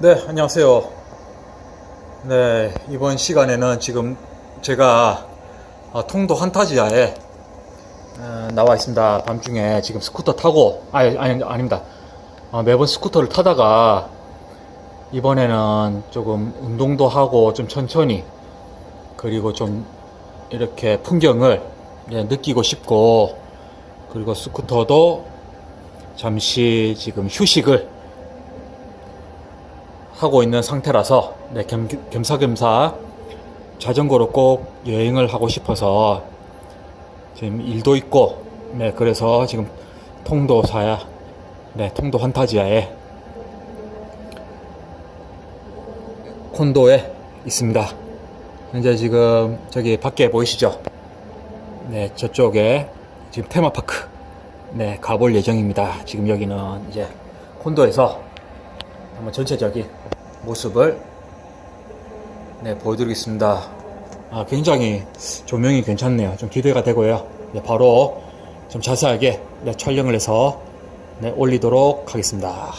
네, 안녕하세요. 네, 이번 시간에는 지금 제가 어, 통도 한타지야에 어, 나와 있습니다. 밤중에 지금 스쿠터 타고, 아니, 아니, 아닙니다. 어, 매번 스쿠터를 타다가 이번에는 조금 운동도 하고 좀 천천히 그리고 좀 이렇게 풍경을 예, 느끼고 싶고 그리고 스쿠터도 잠시 지금 휴식을 하고 있는 상태라서 네, 겸, 겸사겸사 자전거로 꼭 여행을 하고 싶어서 지금 일도 있고 네 그래서 지금 통도사야 네 통도 환타지아에 콘도에 있습니다. 현재 지금 저기 밖에 보이시죠? 네 저쪽에 지금 테마파크 네 가볼 예정입니다. 지금 여기는 이제 콘도에서 한번 전체적인 모습을 네, 보여드리겠습니다. 아, 굉장히 조명이 괜찮네요. 좀 기대가 되고요. 네, 바로 좀 자세하게 네, 촬영을 해서 네, 올리도록 하겠습니다.